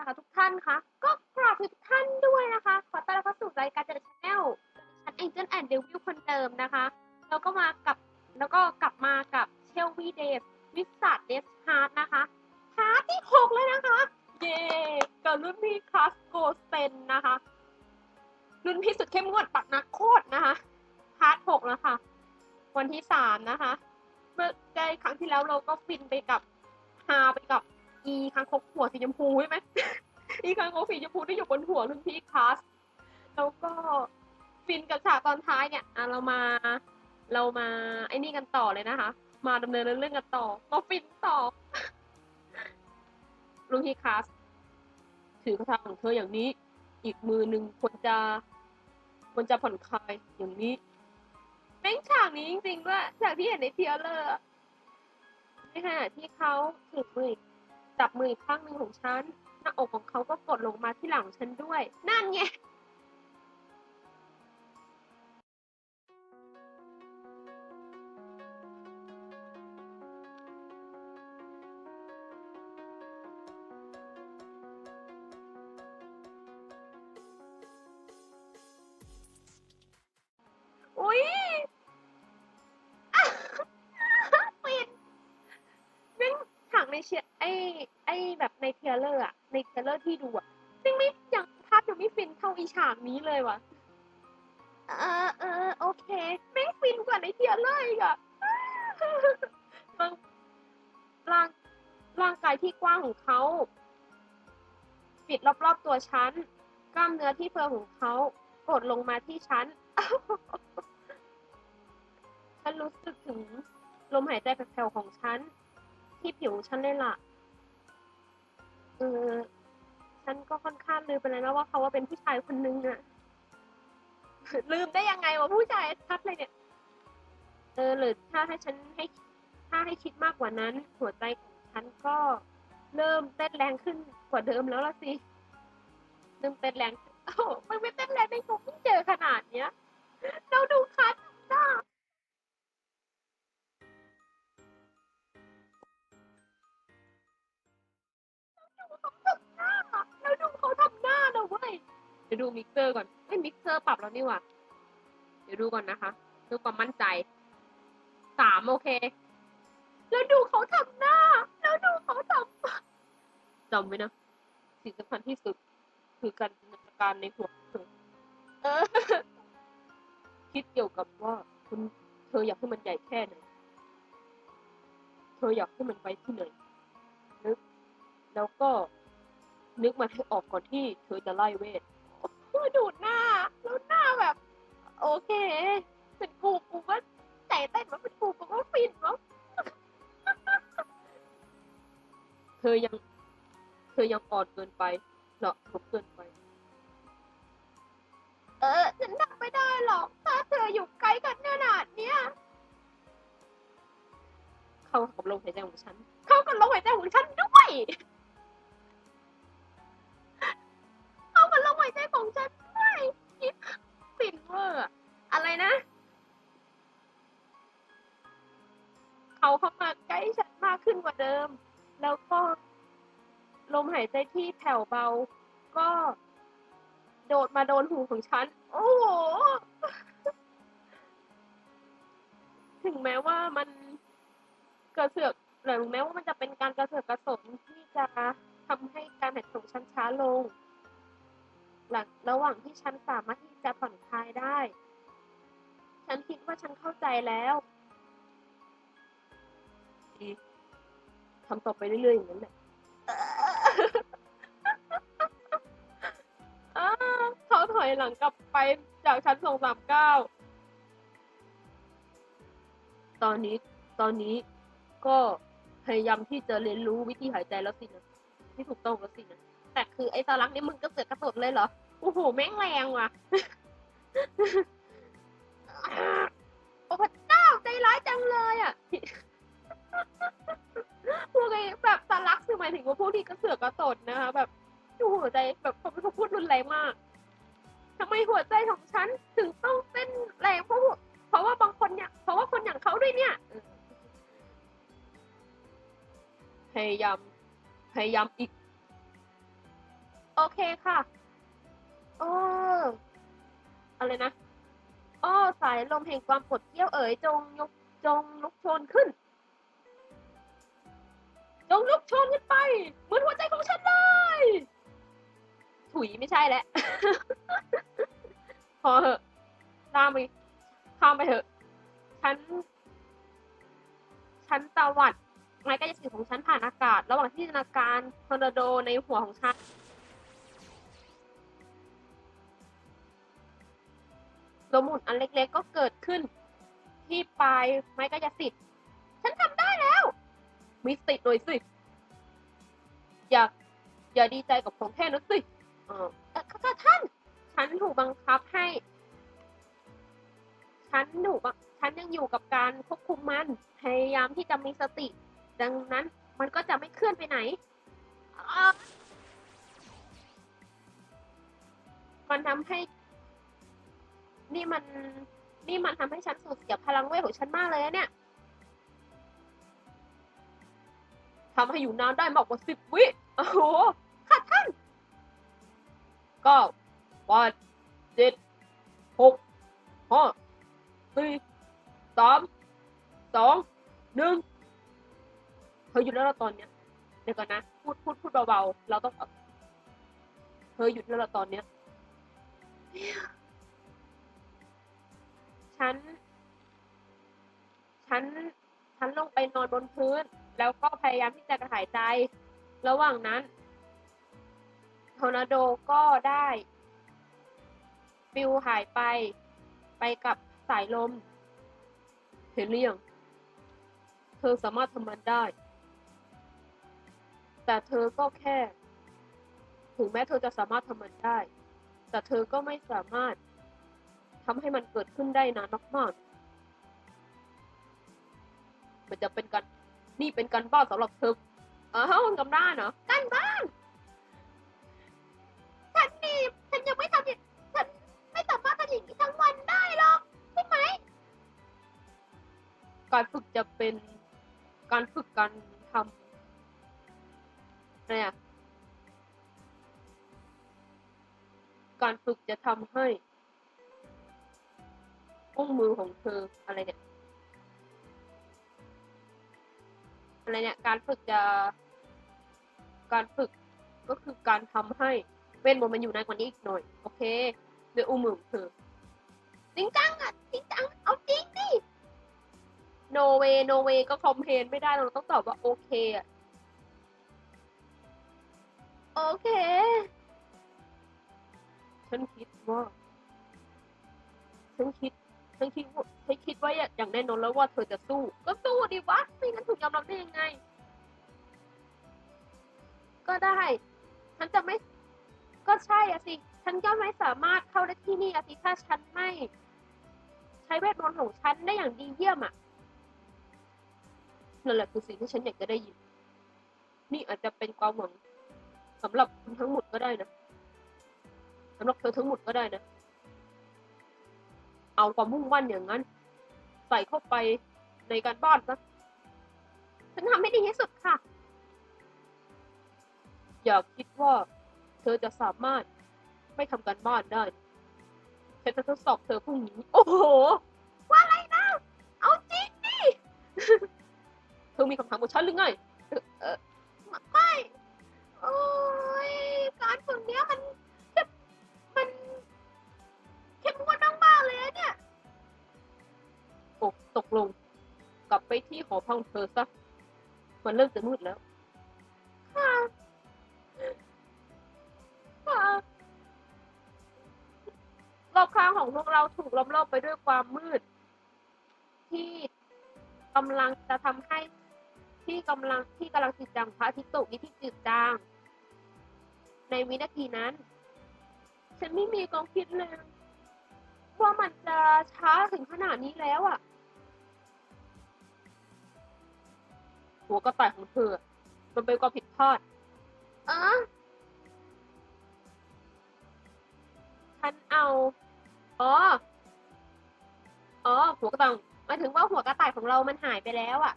นะคะทุกท่านคะก็กราบทุกท่านด้วยนะคะ ขอต้อนรับเข้าสู่รายการเดอะชาแนลฉันเองเจนแอนด์เดวิลคนเดิมนะคะ แล้วก็มากับแล้วก็กลับมากับเชลวีเดฟวิสัทเดฟฮาร์ดนะคะฮาร์ดที่หกเลยนะคะ เย้กับรุ่นพี่คลาสโกเตนนะคะ รุ่นพี่สุดเข้มงวดปักนักโคตรนะคะพาร์ทหกแล้วค่ะ วันที่สามนะคะ เมื่อได้ครั้งที่แล้วเราก็ฟินไปกับฮาไปกับ อีคางคกหัวสีชมพูใช่ไหม อีคางคกสีชมพูที่อยู่บนหัวรุ่นพี่คลาสแล้วก็ฟินกับฉากตอนท้ายเนี่ยอะเรามาเรามาไอ้นี่กันต่อเลยนะคะ มาดำเนินเรื่องกันต่อ ก็ฟินต่อรุ่นพี่คลาสถือกระทาของเธออย่างนี้ อีกมือหนึ่งควรจะควรจะผ่อนคลายอย่างนี้แม่งฉากนี้จริงๆด้วยฉากที่เห็นในเทียเลอร์ในขณะที่เขาถือมืออีก จับมืออีกข้างหนึ่งของฉัน หน้าอกของเขาก็กดลงมาที่หลังฉันด้วย นั่นไงอุ้ยปิดแม่งฉากในเชียไอไอ แบบในเทเลอร์อะในเทเลอร์ที่ดูอะซึ่งไม่ยังภาพยังไม่ฟินเท่าอีฉากนี้เลยว่ะเออเออโอเคแม่ฟินกว่าในเทเลอร์อีกอะร่างร่างร่างกายที่กว้างของเขาปิดรอบๆตัวฉันกล้ามเนื้อที่เฟิร์มของเขากดลงมาที่ฉันฉันรู้สึกถึงลมหายใจแผ่วๆของฉัน ที่ผิวฉันเลยล่ะ เออฉันก็ค่อนข้างลืมไปแล้วนะว่าเขาว่าเป็นผู้ชายคนนึงอะลืมได้ยังไงวะผู้ชายชัดเลยเนี่ย เออหรือถ้าให้ฉันให้ถ้าให้คิดมากกว่านั้น หัวใจของฉันก็เริ่มเต้นแรงขึ้นกว่าเดิมแล้วละสิเริ่มเต้นแรงโอ้มันไม่เต้นแรงในผมเพิ่งเจอขนาดเนี้ยเราดูคัดหน้า ดี๋ยวดูมิกเซอร์ก่อนเอ้ยมิกเซอร์ปรับแล้วนี่หว่าเดี๋ยวดูก่อนนะคะดูความมั่นใจสามโอเค แล้วดูเขาทำหน้า แล้วดูเขาทำจำไว้นะสิ่งสำคัญที่สุด คือการจินตนาการในหัวของเธอเออคิดเกี่ยวกับว่าคุณเธออยากให้มันใหญ่แค่ไหนเธออยากให้มันไปที่ไหนนึก แล้วก็นึกมันให้ออกก่อนที่เธอจะไล่เวท โอ้ยดูดหน้า แล้วหน้าแบบ โอเคเป็นกูกูก็ใจเต้นว่าเป็นกูกูก็ฟินวะเธอยัง เธอยังอ่อนเกินไปเหรอผมเกินไป เออฉันทำไม่ได้หรอก ถ้าเธออยู่ไกลกันขนาดเนี้ย เข้ากับลมหายใจของฉัน เข้ากับลมหายใจของฉันด้วย หายใจของฉันด้วยฟินเวอร์อะอะไรนะ เขาเข้ามาใกล้ฉันมากขึ้นกว่าเดิม แล้วก็ลมหายใจที่แผ่วเบา ก็โดดมาโดนหูของฉัน โอ้โห ถึงแม้ว่ามันกระเสือกหรือแม้ว่ามันจะเป็นการกระเสือกกระสนที่จะทำให้การหายใจของฉันช้าลง หลังระหว่างที่ฉันสามารถที่จะผ่อนคลายได้ ฉันคิดว่าฉันเข้าใจแล้วทำต่อไปเรื่อยๆอย่างนั้นแหละเขาถอยหลังกลับไปจากชั้นสองสามเก้า ตอนนี้ ตอนนี้ก็พยายามที่จะเรียนรู้วิธีหายใจแล้วสินะที่ถูกต้องแล้วสินะ แต่คือไอ้ตาลักนี่มึงก็เสือกกระสดเลยเหรอ โอ้โห แม่งแรงว่ะ โอ้พระเจ้าใจร้ายจังเลยอะ พวกไอ้แบบตาลักคือหมายถึงว่าพวกที่กระเสือกกระสดนะคะแบบหัวใจแบบเขาเป็นคนพูดรุนแรงมากทำไมหัวใจของฉันถึงต้องเต้นแรงเพราะเพราะว่าบางคนเนี่ยเพราะว่าคนอย่างเขาด้วยเนี่ยพยายามพยายามอีก ลมแห่งความปวดเกี้ยวเอ๋ยจงยกจงลุกโชนขึ้น จงลุกโชนขึ้นไปเหมือนหัวใจของฉันเลย ถุยไม่ใช่แล้วพอเหอะข้ามไปข้ามไปเถอะ ฉัน ฉันตวัดไม้กายสิทธิ์ของฉันผ่านอากาศ ระหว่างที่จินตนาการทอร์นาโดในหัวของฉัน ลมหมุนอันเล็กๆก็เกิดขึ้น ที่ปลายไม้กายสิทธิ์ฉันทำได้แล้ว มีสติหน่อยสิ อย่าอย่าดีใจกับของแค่นั้นสิเออเอ่ท่าน ฉันถูกบังคับให้ ฉันถูกฉันยังอยู่กับการควบคุมมัน พยายามที่จะมีสติ ดังนั้นมันก็จะไม่เคลื่อนไปไหนมันทำให้ นี่มัน นี่มันทำให้ฉันสูญเสียพลังเวทของฉันมากเลยนะเนี่ยทำให้อยู่นานได้มากกว่าสิบวิ โอ้โหค่ะท่านก้าแปดเจ็ดหกห้าสี่สามสองหนึ่งเธอหยุดแล้วละตอนเนี้ยเดี๋ยวก่อนนะ พูดพูดพูดเบาๆ เราต้อง เธอหยุดแล้วละตอนเนี้ย ฉัน ฉัน ฉันลงไปนอนบนพื้น แล้วก็พยายามที่จะกระหายใจ ระหว่างนั้นทอร์นาโดก็ได้ฟิวหายไป ไปกับสายลม เห็นหรือยังเธอสามารถทำมันได้ แต่เธอก็แค่ ถึงแม้เธอจะสามารถทำมันได้ แต่เธอก็ไม่สามารถ ทำให้มันเกิดขึ้นได้นานมากๆมันจะเป็นการนี่เป็นการบ้านสำหรับเธออ้าวกำด้านเหรอการบ้านฉันนี่ฉันยังไม่ทำฉันไม่สามารถทำอย่างนี้ทั้งวันได้หรอกใช่ไหมการฝึกจะเป็นการฝึกการทำอะไรอะการฝึกจะทำใหุ้้งมือของเธออะไรเนี่ยอะไรเนี่ยการฝึกจะการฝึกก็คือการทำให้เวทมนต์มันอยู่นานกว่านี้อีกหน่อย โอเคด้วยอุ้งมือของเธอจริงจังอะจริงจังเอาจริงดิโนเวโนเวก็คอมเพนไม่ได้เราต้องตอบว่าโอเคอะโอเค ฉันคิดว่า ฉันคิด ฉันคิดว่าฉันคิดว่าอย่างแน่นอนแล้วว่าเธอจะสู้ ก็สู้ดิวะ ไม่งั้นถูกยอมรับได้ยังไง ก็ได้ ฉันจะไม่ ก็ใช่อะสิ ฉันก็ไม่สามารถเข้าได้ที่นี่อะสิ ถ้าฉันไม่ ใช้เวทมนต์ของฉันได้อย่างดีเยี่ยมอะนั่นแหละคือสิ่งที่ฉันอยากจะได้ยิน นี่อาจจะเป็นความหวังสำหรับคุณทั้งหมดก็ได้นะสำหรับเธอทั้งหมดก็ได้นะ เอาความมุ่งมั่นอย่างนั้น ใส่เข้าไปในการบ้านซะฉันทำให้ดีที่สุดค่ะ อย่าคิดว่าเธอจะสามารถไม่ทำการบ้านได้ฉันจะทดสอบเธอพรุ่งนี้ โอ้โห ว่าอะไรนะ เอาจริงดิ เธอมีคำถามกับฉันหรือไง เออไม่ โอ้ย การฝึกเนี้ยมัน ตกลง กลับไปที่หอพักของเธอซะมันเริ่มจะมืดแล้วค่ะค่ะรอบข้างของพวกเราถูกล้อมรอบไปด้วยความมืด ที่กำลังจะทำให้ที่กำลังที่กำลังจืดจางของพระอาทิตย์ตกนี้ที่จืดจาง ในวินาทีนั้น ฉันไม่มีความคิดเลยว่ามันจะช้าถึงขนาดนี้แล้วอะ่ะ หัวกระต่ายของเธอมันเป็นความผิดพลาดเออฉันเอา อ๋อ อ๋อ หัวกระต่ายหมายถึงว่าหัวกระต่ายของเรามันหายไปแล้วอะ่ะ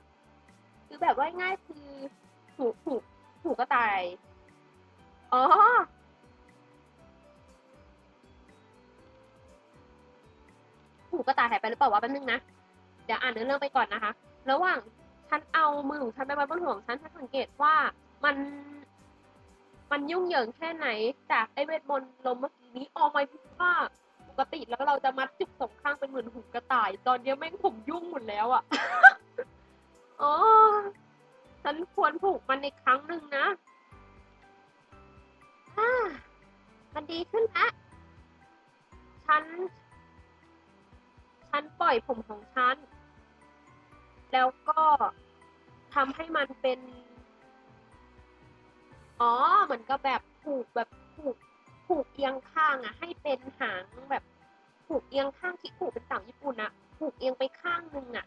คือแบบว่าง่ายคือหูหูหูกระต่าย อ๋อ หูกระต่ายหายไปหรือเปล่าวะแป๊บนึงนะ เดี๋ยวอ่านเนื้อเรื่องไปก่อนนะคะ ระหว่าง ฉันเอามือของฉันไปไว้บนหัวของฉันฉันสังเกตว่ามันมันยุ่งเหยิงแค่ไหน จากไอเวทมนต์ลมเมื่อกี้นี้ออกมาพิว่าปกติแล้วเราจะมัดจุกสองข้างเป็นเหมือนหูกระต่าย ตอนนี้แม่งผมยุ่งหมดแล้วอะ่ะอ๋อฉันควรผูกมันอีกครั้งหนึ่งนะอ่ามันดีขึ้นแล้วฉัน ฉันปล่อยผมของฉัน แล้วก็ ทำให้มันเป็น อ๋อ เหมือนกับแบบผูกแบบผูกผูกเอียงข้างอะให้เป็นหางแบบผูกเอียงข้างที่ผูกเป็นเต่าญี่ปุ่นอะผูกเอียงไปข้างหนึ่งอะ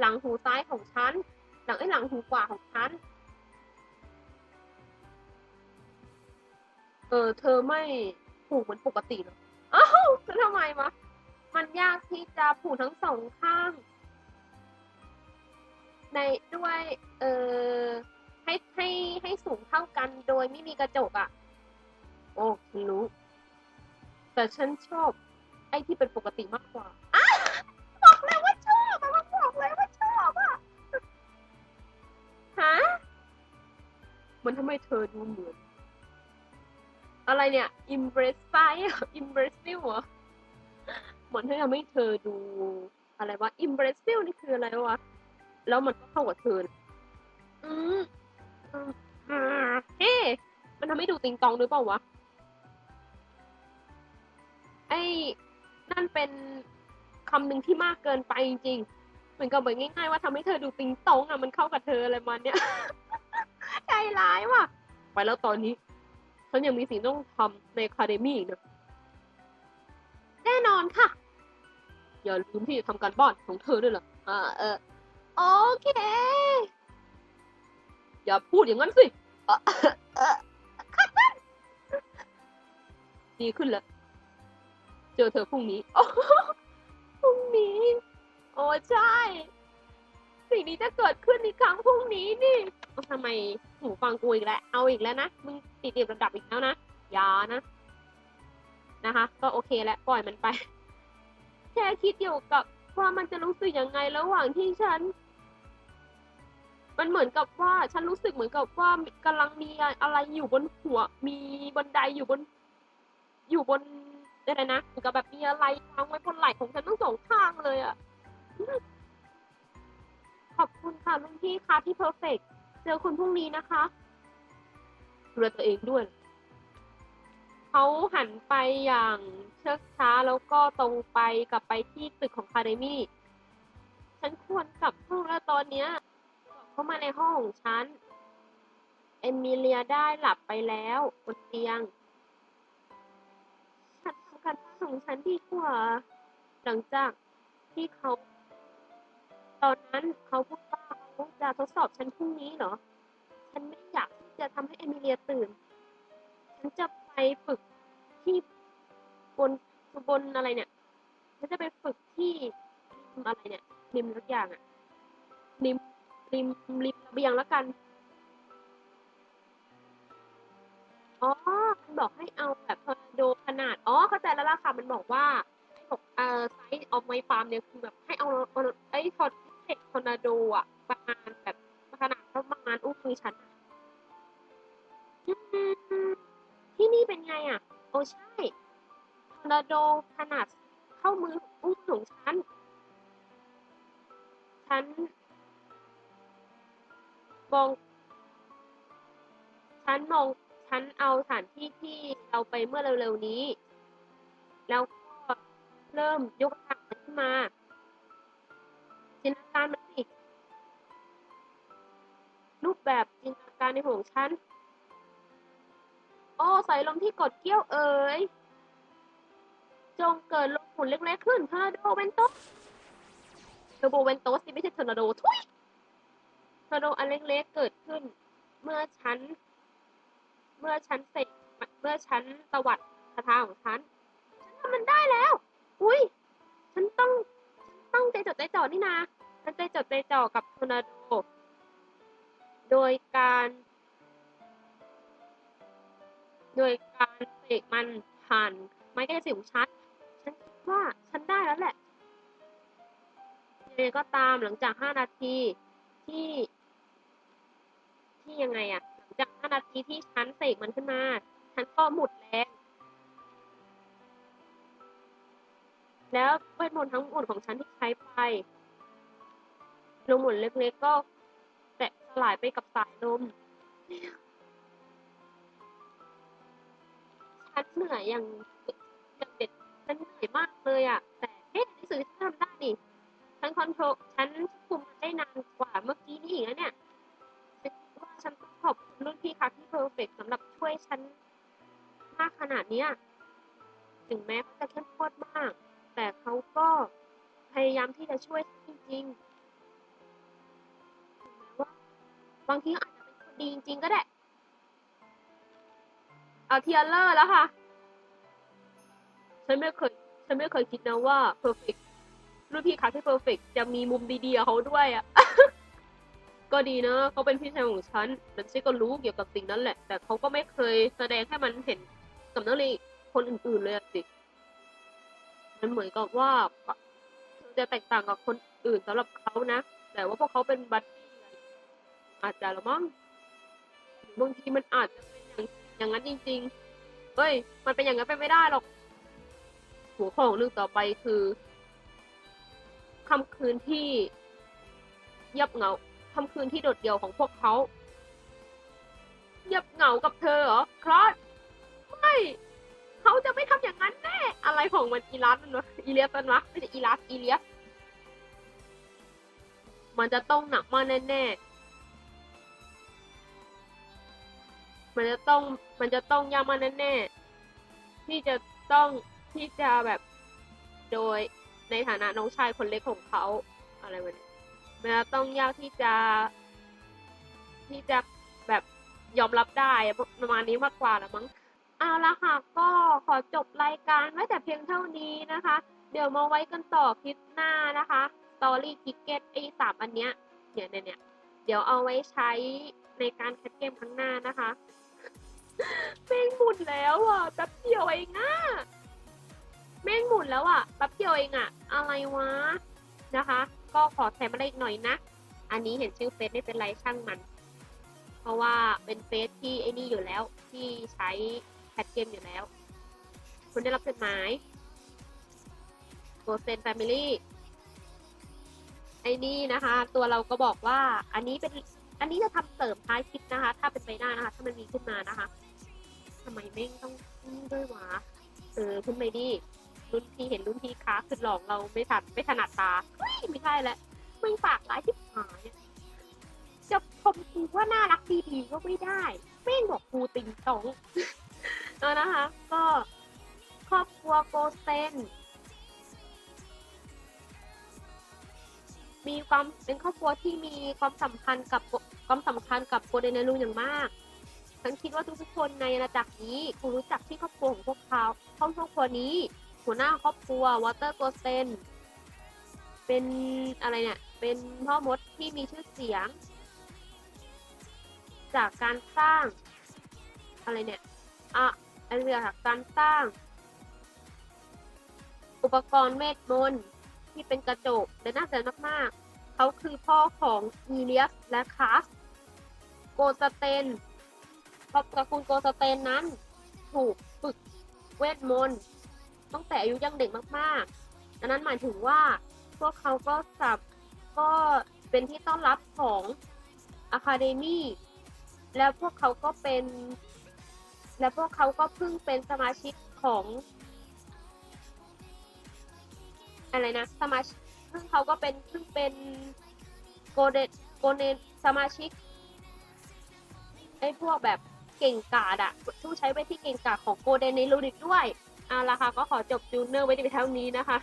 หลังหูซ้ายของฉัน หลังไอ้หลังหูขวาของฉัน เออ เธอไม่ผูกเหมือนปกติเหรออ้าวแล้วทำไมวะ มันยากที่จะผูกทั้งสองข้าง ในด้วยเออให้ให้ให้สูงเท่ากันโดยไม่มีกระจกอะ่ะ โอ้ฉันรู้ แต่ฉันชอบ ไอ้ที่เป็นปกติมากกว่าอ้าบอกเลยว่าชอบอะมันบอกเลยว่าชอบอะฮะมันทำไมเธอดูเหมือน อะไรเนี่ย impress ไปอะ impressive เหรอเหมือนที่ทำให้เธอดู อะไรวะ impressive นี่คืออะไรวะ แล้วมันก็เข้ากับเธอนะอืมอืมอ่าเฮ้มันทำให้ดูติงตองหรือเปล่าวะ ไอ้ นั่นเป็นคำหนึ่งที่มากเกินไปจริงๆเหมือนกับเหมือนง่ายๆว่าทำให้เธอดูติงตองอะมันเข้ากับเธออะไรมันเนี่ย ใจร้ายว่ะ ไปแล้วตอนนี้ฉันยังมีสิ่งต้องทำในคาเดมี่อีกนะแน่นอนค่ะ อย่าลืมที่จะทำการบ้านของเธอด้วยล่ะอ่าเออ โอเค อย่าพูดอย่างนั้นสิดีขึ้นแล้ว เจอเธอพรุ่งนี้พรุ่งนี้ โอ้ใช่ สิ่งนี้จะเกิดขึ้นอีกครั้งพรุ่งนี้นี่ทำไมหูฟังกูอีกแล้ว เอาอีกแล้วนะ มึงติดเดียบระดับอีกแล้วนะ อย่านะ นะคะ ก็โอเคแล้วปล่อยมันไป แค่คิดเกี่กับว่ามันจะรู้สึกยังไงระหว่างที่ฉัน มันเหมือนกับว่าฉันรู้สึกเหมือนกับว่ากำลังมีอะไรอยู่บนหัว มีบันไดอยู่บน อยู่บนอะไรนะเหมือนกับแบบมีอะไรวางไว้บนไหล่ของฉันทั้งสองข้างเลยอะ่ะขอบคุณค่ะลุงพี่ค่ะพี่เพอร์เฟกเจอคุณพรุ่งนี้นะคะดูแลตัวเองด้วย เขาหันไปอย่างเชือกช้าแล้วก็ตรงไปกลับไปที่ตึกของคาเดมี่ ฉันควรกลับห้องแล้วตอนเนี้ย เข้ามาในห้องของฉัน เอมิเลียได้หลับไปแล้วบนเตียง ฉันทำการบ้านของฉันดีกว่า หลังจากที่เขา ตอนนั้นเขาพูดว่าเขาจะทดสอบฉันพรุ่งนี้เหรอ ฉันไม่อยากที่จะทำให้เอมิเลียตื่น ฉันจะไปฝึกที่บนบนอะไรเนี่ย ฉันจะไปฝึกที่อะไรเนี่ยริมทุกอย่างอะริม ริมริมระเบียงแล้วกัน อ๋อ มันบอกให้เอาแบบทอร์นาโดขนาด อ๋อ เข้าใจแล้วล่ะค่ะ มันบอกว่าให้บอกเอ่อไซส์ออฟไมฟาร์มเนี่ยคือแบบให้เอาเอาไอ้ทอร์เทคทอร์นาโดอะประมาณแบบขนาดประมาณอุ้งมือฉันที่นี่เป็นไงอะ โอ้ใช่ทอร์นาโดขนาดเข้ามืออุ้งของฉัน ฉัน มอง ฉันมองฉันเอาสถานที่ที่เราไปเมื่อเร็วๆนี้ แล้วก็เริ่มยกระดับมันขึ้นมาจินตนาการมันสิรูปแบบจินตนาการในหัวของฉัน โอ้ใส่ลมที่กดเกี้ยวเอ๋ยจงเกิดลมหมุนเล็กๆขึ้นทอร์นาโดเวนโตสเทอร์โบเวนโตสที่ไม่ใช่ทอร์นาโดทุย ร์นาโดอันเล็กๆเกิดขึ้น เมื่อฉัน เมื่อฉันเสกเมื่อฉันตวัดคาถาของฉัน ฉันทำมันได้แล้ว อุ้ยฉันต้องฉันต้องใจจดใจจ่อนี่นาฉันใจจดใจจ่อกับทอร์นาโด โดยการ โดยการเสกมันผ่านไม้กายสิของฉัน ฉันคิดว่าฉันได้แล้วแหละยังไงก็ตามหลังจาก 5 นาทีที่ ที่ยังไงอะหลังจาก5นาทีที่ฉันเสกมันขึ้นมา ฉันก็หมดแรง แล้วเวทมนต์ทั้งหมดของฉันที่ใช้ไปลมหมุนเล็กๆก็แตกสลายไปกับสายลม ฉันเหนื่อยอย่างอย่างเด็ดฉันเหนื่อยมากเลยอะแต่เอ๊ะในสื่อที่ฉันทำได้นี่ฉันคอนโทรลฉันคุมมันได้นานกว่าเมื่อกี้นี่อีกนะเนี่ย ว่าฉันต้องขอบคุณรุ่นพี่ค่ะที่เพอร์เฟกสำหรับช่วยฉันมากขนาดเนี้ยถึงแม้เขาจะเข้มข้นมาก แต่เขาก็พยายามที่จะช่วยฉันจริงๆถึงแม้ว่า บางทีอาจจะเป็นคนดีจริงๆก็ได้ เอาเทียร์เลอร์แล้วค่ะ ฉันไม่เคย ฉันไม่เคยคิดนะว่า perfect รุ่นพี่คัทที่เพอร์เฟกจะมีมุมดีๆเขาด้วยอะ ก็ดีนะเขาเป็นพี่ชายของฉันฉันก็รู้เกี่ยวกับสิ่งนั้นแหละ แต่เขาก็ไม่เคยแสดงให้มันเห็นกับนักเรียนคนอื่น ๆเลยสิมันเหมือนกับว่าจะแตกต่างกับคนอื่นสำหรับเขานะ แต่ว่าพวกเขาเป็นบัดดี้อาจจะละมั้งบางทีมันอาจจะเป็นอย่างอย่างนั้นจริงๆเฮ้ย มันเป็นอย่างนั้นไปไม่ได้หรอก หัวข้อของเรื่องต่อไปคือค่ำคืนที่เงียบเหงา ค่ำคืนที่โดดเดี่ยวของพวกเขาเงียบเหงากับเธอเหรอครอสไม่เขาจะไม่ทำอย่างนั้นแน่อะไรของมันอีลัสมันวะอีเลียสมันวะไม่ใช่อีลัสอีเลียสมันจะต้องหนักมากแน่ๆมันจะต้องมันจะต้องยากมากแน่ๆที่จะต้องที่จะแบบโดยในฐานะน้องชายคนเล็กของเขาอะไรแบบนี้ มันจะต้องยากที่จะ ที่จะแบบยอมรับได้ประมาณนี้มากกว่าละมั้งเอาละค่ะ ก็ขอจบรายการไว้แต่เพียงเท่านี้นะคะ เดี๋ยวมาไว้กันต่อคลิปหน้านะคะสตอรี่ทิกเก็ตไอ้สามอันเนี้ยเนี่ยเนี่ยเดี๋ยวเอาไว้ใช้ในการแคสเกมครั้งหน้านะคะแม่งหมุนแล้วอะแป๊บเดียวเองอะแม่งหมุนแล้วอะแป๊บเดียวเองอะ อะไรวะนะคะ ก็ขอแถมอะไรอีกหน่อยนะ อันนี้เห็นชื่อเฟซไม่เป็นไรช่างมัน เพราะว่าเป็นเฟซที่ไอ้นี่อยู่แล้วที่ใช้แคสเกมอยู่แล้ว คุณได้รับจดหมายโกเซนแฟมิลี่ไอ้นี่นะคะ ตัวเราก็บอกว่าอันนี้เป็นอันนี้จะทำเสริมท้ายคลิปนะคะ ถ้าเป็นไปได้นะคะ ถ้ามันมีขึ้นมานะคะทำไมแม่งต้องด้วยวะเออขึ้นไปดิ รุ่นพี่เห็นรุ่นพี่ค้าขึ้นหลอกเราไม่ทันไม่ถนัดตาเฮ้ยไม่ใช่แล้วมึงปากร้ายที่หายจะชมกูว่าน่ารักดีๆก็ไม่ได้แม่งบอกกูติงตองเออนะคะ ก็ครอบครัวโกเซนมีความเป็นครอบครัวที่มีความสัมพันธ์กับความสำคัญกับโกเดนเนลูอย่างมากฉันคิดว่าทุกๆคนในอาณาจักรนี้คงรู้จักที่ครอบครัวของพวกเขาครอบครัวนี้ หัวหน้าครอบครัววอเตอร์โกเซนเป็นอะไรเนี่ย เป็นพ่อมดที่มีชื่อเสียง จากการสร้าง อะไรเนี่ยอะอันเรื่องจากการสร้าง อุปกรณ์เวทมนต์ที่เป็นกระจกและน่าสนมากๆ เขาคือพ่อของอีเลียสและคาสโกสเตนครอบตระกูลโกสเตนนั้น ถูกฝึกเวทมนต์ ตั้งแต่อายุยังเด็กมากๆดังนั้นหมายถึงว่าพวกเขาก็สับก็เป็นที่ต้อนรับของอะคาเดมีแล้วพวกเขาก็เป็น และพวกเขาก็เพิ่งเป็นสมาชิกของอะไรนะสมาชิกเพิ่งเขาก็เป็นเพิ่งเป็นโกเดโกเนสมาชิกไอ้พวกแบบเก่งกาดอะผู้ใช้เวทีเก่งกาดของโกเดนในลูดิกด้วย เอาละค่ะก็ขอจบจูเนอร์ไว้ในเท่านี้นะคะ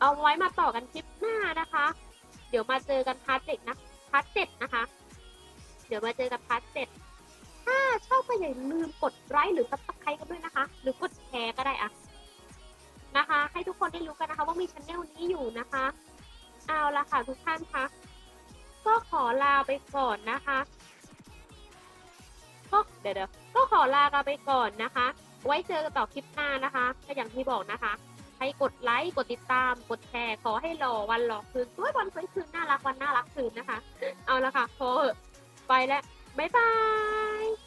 เอาไว้มาต่อกันคลิปหน้านะคะ เดี๋ยวมาเจอกันพาร์ทเจ็ดนะพาร์ทเจ็ดนะคะ เดี๋ยวมาเจอกันพาร์ทเจ็ดถ้าชอบก็อย่าลืมกดไลค์หรือซับสไครต์กันด้วยนะคะ หรือกดแชร์ก็ได้อะนะคะ ให้ทุกคนได้รู้กันนะคะ ว่ามีช anel นี้อยู่นะคะ เอาละค่ะทุกท่านคะก็ขอลาไปก่อนนะคะก็เดี๋ยวๆก็ขอลากันไปก่อนนะคะ ไว้เจอกันต่อคลิปหน้านะคะก็อย่างที่บอกนะคะให้กดไลค์กดติดตามกดแชร์ขอให้หล่อวันหล่อคืนด้วยวันคืนน่ารักวันน่ารักคืนนะคะ เอาละค่ะพอเหอะไปแล้วบ๊ายบาย